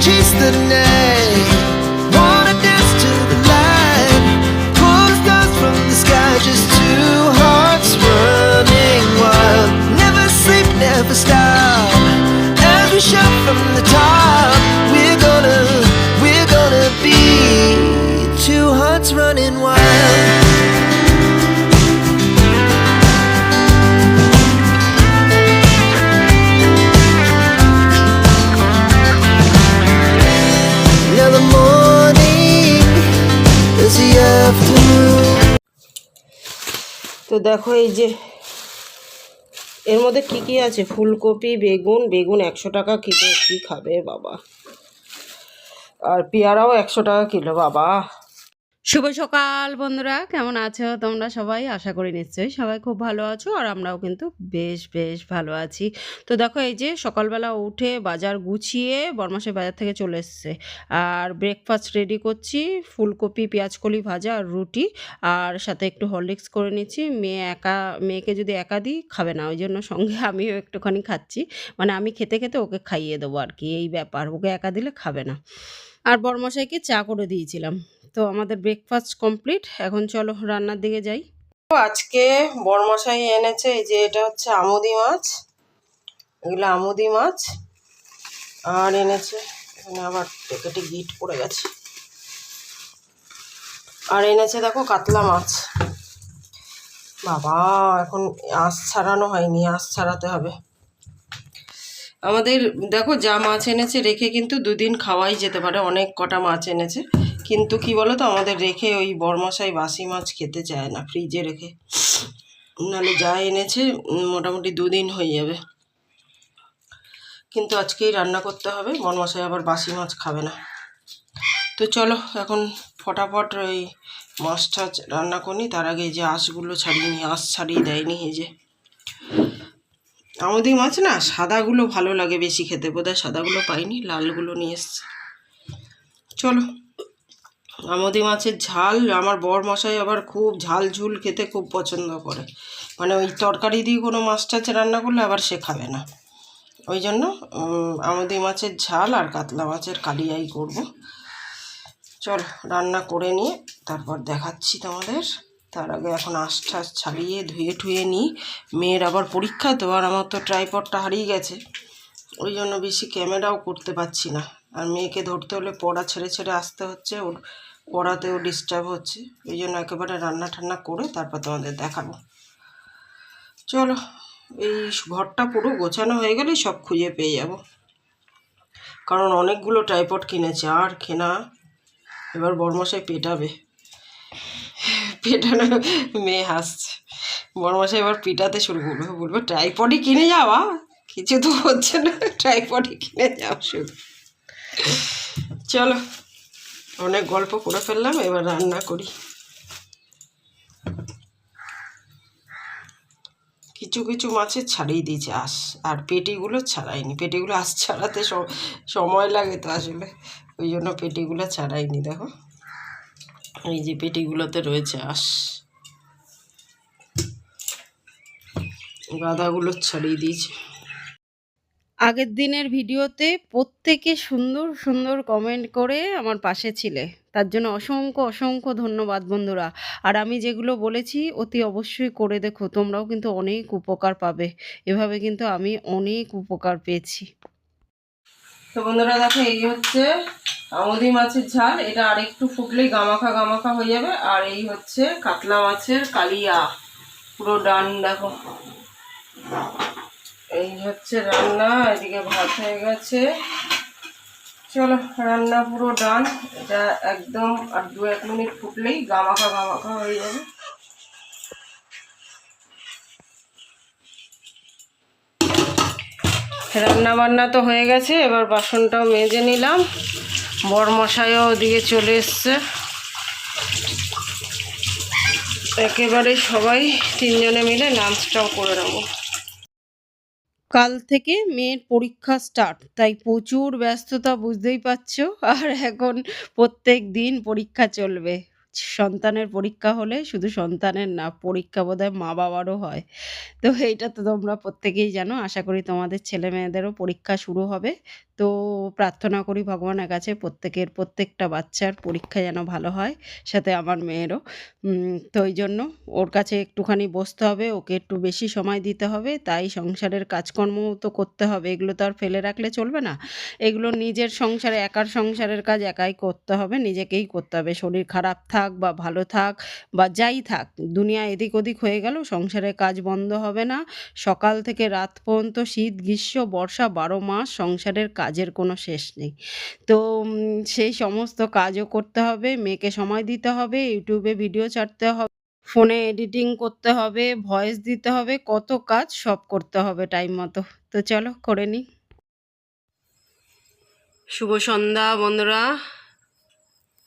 kiss the night. তো দেখো এই যে, এর মধ্যে কি কি আছে? ফুলকপি, বেগুন বেগুন একশো টাকা কিলো, কী খাবে বাবা? আর পেয়ারাও একশো টাকা কিলো বাবা। শুভ সকাল বন্ধুরা, কেমন আছো তোমরা সবাই? আশা করি নিশ্চয়ই সবাই খুব ভালো আছো আর আমরাও কিন্তু বেশ বেশ ভালো আছি। তো দেখো এই যে সকালবেলা উঠে বাজার গুছিয়ে বরমাসের বাজার থেকে চলে এসছে। আর ব্রেকফাস্ট রেডি করছি, ফুলকপি, পেঁয়াজকলি ভাজা আর রুটি। আর সাথে একটু হরলিক্স করে নিচ্ছি। মেয়ে একা, মেয়েকে যদি একা দিই, খাবে না। ওই জন্য সঙ্গে আমিও একটুখানি খাচ্ছি। মানে আমি খেতে খেতে ওকে খাইয়ে দেবো আর কি। এই ব্যাপার, ওকে একা দিলে খাবে না। আর বরমশাইকে চা করে দিয়েছিলাম। তো আমাদের ব্রেকফাস্ট কমপ্লিট এখন চলো রান্নার দিকে যাই। আজকে বরমশাই এনেছে এই যে এটা হচ্ছে আমুদি মাছ। এগুলো আমুদি মাছ। আর এনেছে, এখানে আবার প্যাকেটে গিট পড়ে গেছে। আর এনেছে দেখো কাতলা মাছ। বাবা, এখন আঁশ ছাড়ানো হয়নি, আঁশ ছাড়াতে হবে। আমাদের দেখো যা মাছ এনেছে, রেখে কিন্তু দুদিন খাওয়াই যেতে পারে, অনেক কটা মাছ এনেছে। কিন্তু কি বলো তো আমাদের রেখে ওই বরমশাই বাসি মাছ খেতে চায় না, ফ্রিজে রেখে। নাহলে যা এনেছে মোটামুটি দুদিন হয়ে যাবে। কিন্তু আজকেই রান্না করতে হবে, বরমশাই আবার বাসি মাছ খাবে না। তো চলো, এখন ফটাফট ওই মাছ টাছ রান্না করি। তার আগে যে আঁশগুলো ছাড়িয়ে নিই, আঁশ ছাড়িয়ে দেয়নি, এই যে। আমাদের মাছ না, সাদাগুলো ভালো লাগে বেশি খেতে, বোধহয় সাদাগুলো পাইনি, লালগুলো নিয়ে এসছে। চলো। আমাদের মাছের ঝাল, আমার বর মশাই আবার খুব ঝাল ঝুল খেতে খুব পছন্দ করে। মানে ওই তরকারি দিয়ে কোনো মাছ টাছ রান্না করলে আবার সে খাবে না। ওই জন্য আমাদের মাছের ঝাল আর কাতলা মাছের কালিয়াই করব। চল, রান্না করে নিয়ে তারপর দেখাচ্ছি তোমাদের। তার আগে এখন আঁশ ছাড়িয়ে ধুয়ে ঠুয়ে নিই। মেয়ের আবার পরীক্ষা তো, আর আমার তো ট্রাইপডটা হারিয়ে গেছে। ওই জন্য বেশি ক্যামেরাও করতে পারছি না। আর মেয়েকে ধরতে হলে পড়া ছেড়ে ছেড়ে আসতে হচ্ছে। ওর পড়াতেও ডিস্টার্ব হচ্ছে। ওই জন্য একেবারে রান্না ঠান্না করে তারপর তোমাদের দেখাবো। চলো, এই ঘরটা পুরো গোছানো হয়ে গেলে সব খুঁজে পেয়ে যাব। কারণ অনেকগুলো ট্রাইপড কিনেছে, আর কেনা এবার বর্মশাই পেটাবে। পেটানো মেয়ে হাসছে। বড়মশাই এবার পিটাতে শুরু করবে। বলব ট্রাইপডই কিনে যাওয়া? কিছু তো হচ্ছে না। ট্রাইপডই কিনে যাও শুধু চলো অনেক গল্প করে ফেললাম, এবার রান্না করি। কিছু কিছু মাছের ছাড়িয়ে দিয়েছে আঁশ আর পেটিগুলো ছাড়াইনি। পেটিগুলো আঁশ ছাড়াতে সময় লাগে তো আসলে। ওই জন্য পেটিগুলো ছাড়াইনি, দেখো। এই যে পেটিগুলোতে রয়েছে আঁশ গাদাগুলো ছাড়িয়ে দিয়েছে। আগের দিনের ভিডিওতে প্রত্যেকে সুন্দর সুন্দর কমেন্ট করে আমার পাশে ছিলে। তার জন্য অসংখ্য অসংখ্য ধন্যবাদ বন্ধুরা। আর আমি যেগুলো বলেছি অতি অবশ্যই করে দেখো, তোমরাও কিন্তু অনেক উপকার পাবে। এভাবে কিন্তু আমি অনেক উপকার পেয়েছি। তো বন্ধুরা দেখো, এই হচ্ছে আমদি মাছের ঝাল। এটা আর একটু ফুটলেই গামাখা গামাখা হয়ে যাবে। আর এই হচ্ছে কাতলা মাছের কালিয়া। পুরো ডান দেখো। এই হচ্ছে রান্না, এদিকে ভাত হয়ে গেছে। চলো, রান্না পুরো ডান। এটা একদম আর দু এক মিনিট ফুটলেই গামাখা গামাখা হয়ে যাবে। রান্না বান্না তো হয়ে গেছে, এবার বাসনটাও মেজে নিলাম। বরমশাইও ওদিকে চলে এসছে। একেবারে সবাই তিনজনে মিলে লাঞ্চটাও করে নেব। কাল থেকে মেয়ের পরীক্ষা স্টার্ট তাই প্রচুর ব্যস্ততা বুঝতেই পারছ। আর এখন প্রত্যেক দিন পরীক্ষা চলবে। সন্তানের পরীক্ষা হলে শুধু সন্তানের না, পরীক্ষা বোধ হয় মা বাবারও হয়। তো এইটা তো তোমরা প্রত্যেকেই জানো, আশা করি তোমাদের ছেলে মেয়েদেরও পরীক্ষা শুরু হবে। তো প্রার্থনা করি ভগবানের কাছে প্রত্যেকের, প্রত্যেকটা বাচ্চার পরীক্ষা যেন ভালো হয়, সাথে আমার মেয়েরও। তো ওই জন্য ওর কাছে একটুখানি বসতে হবে, ওকে একটু বেশি সময় দিতে হবে, তাই সংসারের কাজকর্ম তো করতে হবে, এগুলো তো আর ফেলে রাখলে চলবে না। এগুলো নিজের সংসারে, একার সংসারের কাজ একাই করতে হবে, নিজেকেই করতে হবে। শরীর খারাপ থাক বা ভালো থাক বা যাই থাক, দুনিয়া এদিক ওদিক হয়ে গেল, সংসারের কাজ বন্ধ হবে না। সকাল থেকে রাত পর্যন্ত শীত, গ্রীষ্ম, বর্ষা বারো মাস সংসারের কাজের কোনো শেষ নেই। তো সেই সমস্ত কাজও করতে হবে, মেয়েকে সময় দিতে হবে, ইউটিউবে ভিডিও ছাড়তে হবে, ফোনে এডিটিং করতে হবে, ভয়েস দিতে হবে, কত কাজ সব করতে হবে টাইম মতো। তো চলো, করে নিই। শুভ সন্ধ্যা বন্ধুরা।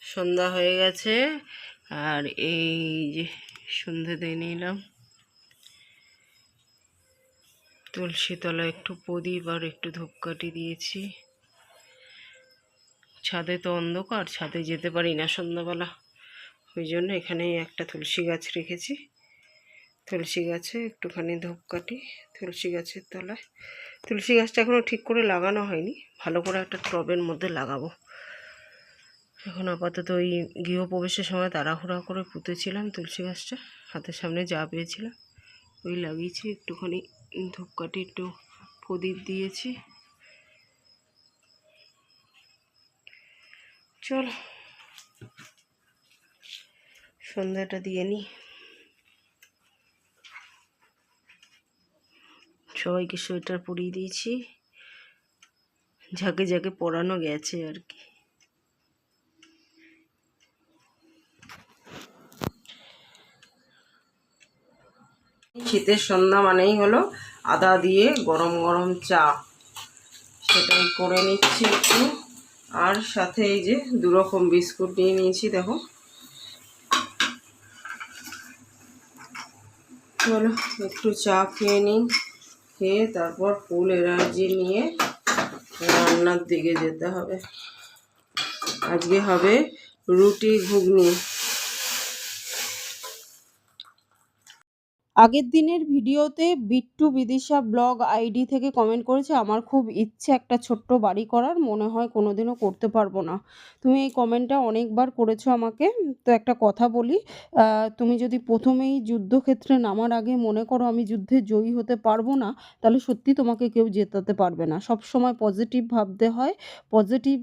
সন্ধ্যা হয়ে গেছে। আর এই যে সন্ধে দিয়ে নিলাম। তুলসী তলা একটু প্রদীপ আর একটু ধূপকাঠি দিয়েছি। ছাদে তো অন্ধকার, ছাদে যেতে পারি না সন্ধ্যাবেলা। ওই জন্য এখানে একটা তুলসী গাছ রেখেছি। তুলসী গাছে একটুখানি ধূপকাঠি, তুলসী গাছের তলায়। তুলসী গাছটা এখনও ঠিক করে লাগানো হয়নি, ভালো করে একটা টবের মধ্যে লাগাবো। এখন আপাতত ওই গৃহপ্রবেশের সময় তাড়াহুড়া করে পুঁতেছিলাম তুলসী গাছটা, হাতের সামনে যা পেয়েছিলাম। ওই লাগিয়েছি একটুখানি ধূপকাঠি একটু প্রদীপ দিয়েছি। চল, সন্ধ্যাটা দিয়ে নিই সবাইকে সোয়েটার পরিয়ে দিয়েছি। যাকে যাকে পরানো গেছে আর কি। শীতের সন্ধ্যা মানেই হলো আদা দিয়ে গরম গরম চা। সেটাই করে নিচ্ছি একটু। আর সাথে এই যে দু রকম বিস্কুট নিয়ে নিয়েছি, দেখো। চলো, একটু চা খেয়ে নিই। খেয়ে তারপর ফুল এনার্জি নিয়ে রান্নার দিকে যেতে হবে। আজকে হবে রুটি ঘুগনি। আগের দিনের ভিডিওতে বিট্টু বিদিশা ব্লগ আইডি থেকে কমেন্ট করেছে, আমার খুব ইচ্ছে একটা ছোট্ট বাড়ি করার, মনে হয় কোনোদিনও করতে পারব না। তুমি এই কমেন্টটা অনেকবার করেছ আমাকে, তো একটা কথা বলি তুমি যদি প্রথমেই যুদ্ধক্ষেত্রে নামার আগে মনে করো আমি যুদ্ধে জয়ী হতে পারব না, তাহলে সত্যি তোমাকে কেউ জেতাতে পারবে না। সব সময় পজিটিভ ভাবতে হয় পজিটিভ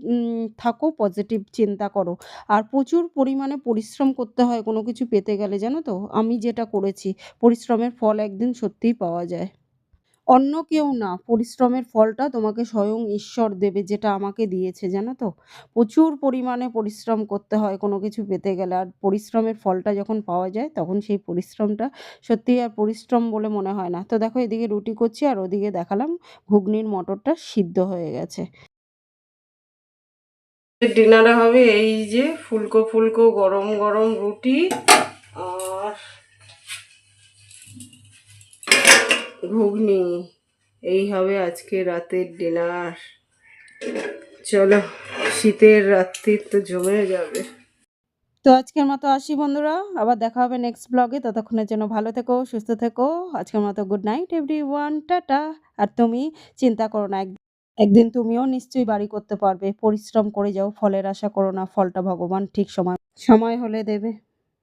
থাকো পজিটিভ চিন্তা করো। আর প্রচুর পরিমাণে পরিশ্রম করতে হয় কোনো কিছু পেতে গেলে, জানো তো? আমি যেটা করেছি পরিশ্রমের ফল একদিন সত্যিই পাওয়া যায়। অন্য কেউ না, পরিশ্রমের ফলটা তোমাকে স্বয়ং ঈশ্বর দেবে যেটা আমাকে দিয়েছে, জানো তো? প্রচুর পরিমাণে পরিশ্রম করতে হয়, কোনো কিছু পেতে গেলে। আর পরিশ্রমের ফলটা যখন পাওয়া যায়, তখন সেই পরিশ্রমটা সত্যিই আর পরিশ্রম বলে মনে হয় না। তো দেখো, এদিকে রুটি করছি আর ওদিকে দেখালাম ঘুগনির মটরটা সিদ্ধ হয়ে গেছে। ডিনারে হবে এই যে ফুলকো ফুলকো গরম গরম রুটি। ঘুগনি। এই হবে আজকে রাতের ডিনার। চলো, শীতের রাত্রি তো জমে যাবে। তো আজকের মতো আসি বন্ধুরা, আবার দেখা হবে নেক্সট ব্লগে ততক্ষণের জন্য ভালো থেকো, সুস্থ থেকো। আজকের মতো গুড নাইট এভরি ওয়ান টাটা। আর তুমি চিন্তা করো না, এক- একদিন তুমিও নিশ্চয়ই বাড়ি করতে পারবে। পরিশ্রম করে যাও, ফলের আশা করো না, ফলটা ভগবান ঠিক সময় সময় হলে দেবে।